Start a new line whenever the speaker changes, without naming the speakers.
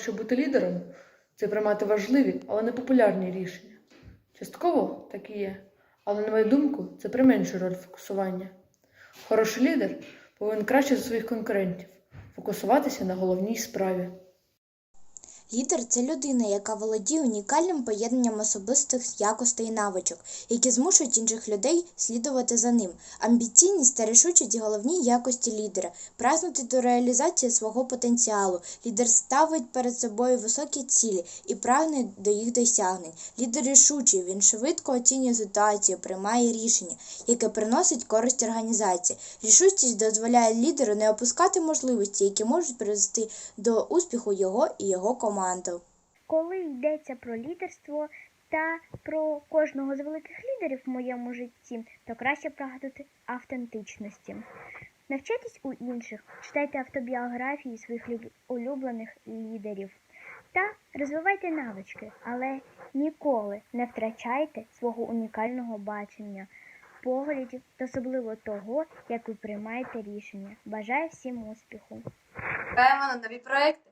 що бути лідером це приймати важливі, але не популярні рішення. Частково так і є, але, на мою думку, це применшує роль фокусування. Хороший лідер повинен краще за своїх конкурентів фокусуватися на головній справі.
Лідер це людина, яка володіє унікальним поєднанням особистих якостей і навичок, які змушують інших людей слідувати за ним. Амбіційність та рішучість головні якості лідера, прагнути до реалізації свого потенціалу. Лідер ставить перед собою високі цілі і прагне до їх досягнень. Лідер рішучий, він швидко оцінює ситуацію, приймає рішення, яке приносить користь організації. Рішучість дозволяє лідеру не опускати можливості, які можуть привести до успіху його і його команди.
Коли йдеться про лідерство та про кожного з великих лідерів в моєму житті, то краще прагнути автентичності. Навчайтесь у інших, читайте автобіографії своїх улюблених лідерів та розвивайте навички, але ніколи не втрачайте свого унікального бачення, поглядів та особливо того, як ви приймаєте рішення. Бажаю всім успіху!
Чекаємо на нові проекти.